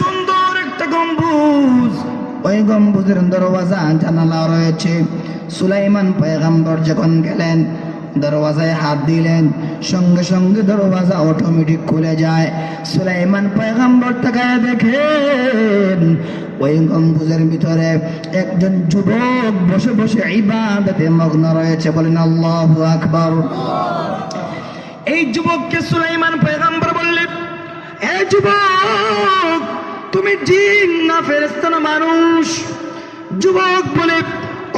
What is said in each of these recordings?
সুন্দর একটা গম্বুজ। ওই গম্বুজের দরওয়াজা জানালা রয়েছে। সুলাইমান পয়গাম্বর যখন গেলেন, দরওয়াজায় হাত দিলেন, সঙ্গে সঙ্গে দরওয়াজা অটোমেটিক খুলে যায়। সুলাইমান পয়গাম্বর তাকায় দেখেন, ওই গম্বুজের ভিতরে একজন যুবক বসে বসে ইবাদতে মগ্ন রয়েছে। বলেন, আল্লাহু আকবার। এই যুবককে সুলাইমান পয়গাম্বর বললেন এই যুবক তুমি জিন না ফেরেশতা না মানুষ। যুবক বলে,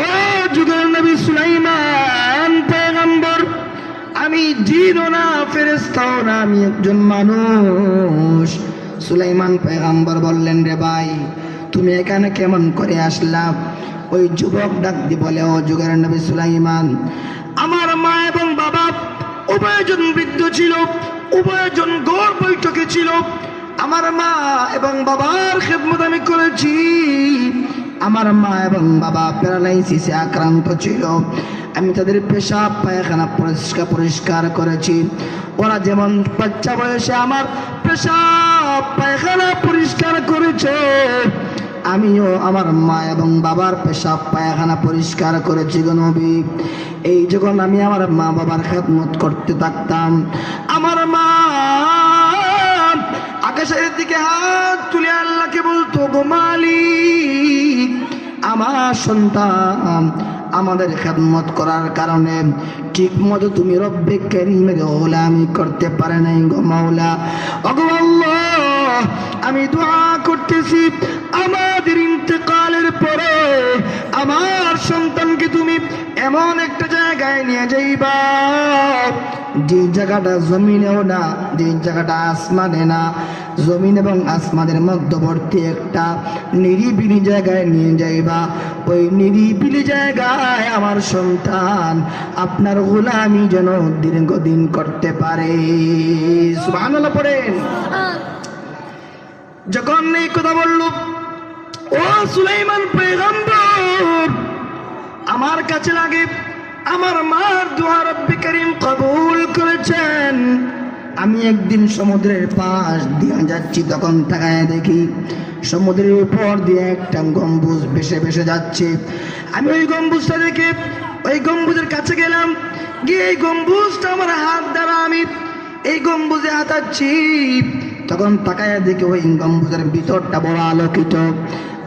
ও যুগের নবী সুলাইমান, পয়গাম্বর, আমি জিনও না, ফেরেশতাও না, আমি একজন মানুষ। সুলাইমান পয়গাম্বর বললেন, রে ভাই, তুমি এখানে কেমন করে আসলাম ওই যুবক ডাক দি বলে, ও যুগের নবী সুলাইমান, আমার মা এবং বাবা উভয়জন বৃদ্ধ ছিল, উভয়জন গড় বৈঠকে ছিল আমার মা এবং বাবার খেদমত আমি করেছি। আমার মা এবং বাবা প্যারালাইসিসে আক্রান্ত ছিল। আমি তাদের পেশাব, পায়খানা পরিষ্কার পরিষ্কার করেছি। ওরা যেমন বাচ্চা বয়সে আমার পেশাব, পায়খানা পরিষ্কার করেছে, আমিও আমার মা এবং বাবার পেশাব, পায়খানা পরিষ্কার করেছি গো নবী। এই যখন আমি আমার মা বাবার খেদমত করতে থাকতাম, আমার মা আকাশের দিকে হাত তুলে আল্লাহকে বলতো গো আমার সন্তান আমাদের খেদমত করার কারণে ঠিক মতো তুমি রব্বে করিমের আমি করতে পারে নাই গো মাওলা। আমি দোয়া করতেছি, আমাদের ইন্তেকালের পরে আমার সন্তানকে তুমি এমন একটা জায়গায় নিয়ে যাইবা যে জায়গাটা জমিনেও না যে জায়গাটা আসমানে না। জমিন এবং আসমানের মধ্যবর্তী একটা নিরিবিলি জায়গায় নিয়ে যাইবা। ওই নিরিবিলি জায়গায় আমার সন্তান, আপনার গোলামি যেন দীর্ঘদিন করতে পারে। পড়েন। যখন এই কথা বলল, ও সুলাইমান পেগম্বর আমার কাছে লাগে, আমার মার দোয়া রব্বি করিম কবুল করেছেন। আমি একদিন সমুদ্রের পাশ দিয়ে যাচ্ছি, তখন তাকায় দেখি সমুদ্রের উপর দিয়ে একটা গম্বুজ ভেসে ভেসে যাচ্ছে। আমি ওই গম্বুজটা দেখে, ওই গম্বুজের কাছে গেলাম। গিয়ে এই গম্বুজটা আমার হাত দ্বারা আমি এই গম্বুজে হাতাচ্ছি তখন তাকায় দেখি ওই গম্বুজের ভিতরটা বড় আলোকিত।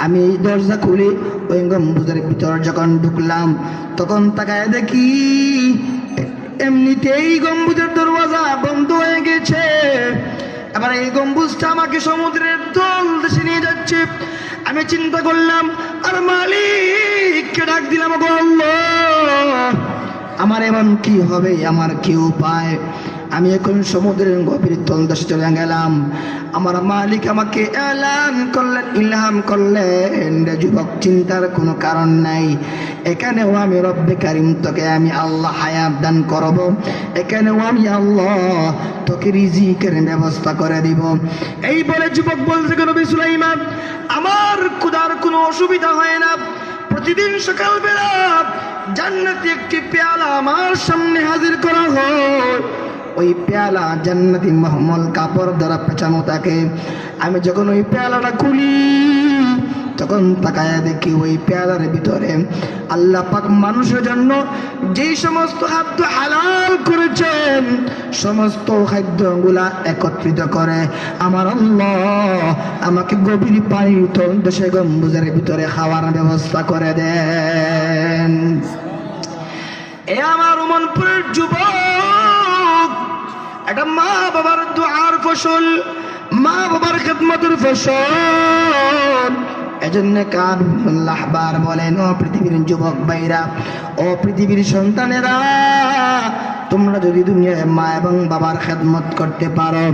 আমি এই দরজা খুলে ওই গম্বুজের ভিতর যখন ঢুকলাম, তখন তাকায় দেখি এমনিতেই গম্বুজের গেছে আবার এই গম্বুজটা আমাকে সমুদ্রের দল দেশে নিয়ে যাচ্ছে। আমি চিন্তা করলাম, আর মালিককে ডাক দিলাম আমার এমন কি হবে? আমার কি উপায়? আমি এখন সমুদ্রের গভীর তলদেশে চলে গেলাম। আমার মালিক আমাকে এলান করলেন, ইলহাম করলেন। যুবক, চিন্তার কোনো কারণ নাই। এখানেও আমি রব্বে কারিম, তোকে আমি আল্লাহ হায়াত দান করব। এখানেও আমি আল্লাহ তোকে রিজিকের ব্যবস্থা করে দিব। এই বলে যুবক বলছে কেন সুলাইমান, আমার কুদার কোনো অসুবিধা হয় না। প্রতিদিন সকালবেলা জান্নাতি একটি পেয়ালা আমার সামনে হাজির করা হয়। ওই পেয়ালা জান্নাতি মহমল কাপড় দ্বারা পেঁচানো থাকে। আমি যখন ওই পেয়ালাটা খুলি, তখন তাকায় দেখি ওই পেয়ালার ভিতরে আল্লাহ পাক মানুষের জন্য যেই সমস্ত খাদ্য হালাল করেছেন সমস্ত খাদ্যগুলা একত্রিত করে। আমার আমাকে গভীর পানির তল দেশে গম্বুজের ভিতরে খাওয়ার ব্যবস্থা করে দেন। এ আমার উমনপুরের যুবক একটা মা বাবার দোয়ার ফসল, মা বাবার খেদমতের ফসল। এজন্য কার লাহবার বলেন, ও পৃথিবীর যুবক ভাইরা, ও পৃথিবীর সন্তানেরা তোমরা যদি দুনিয়ায় মা এবং বাবার খেদমত করতে পারো।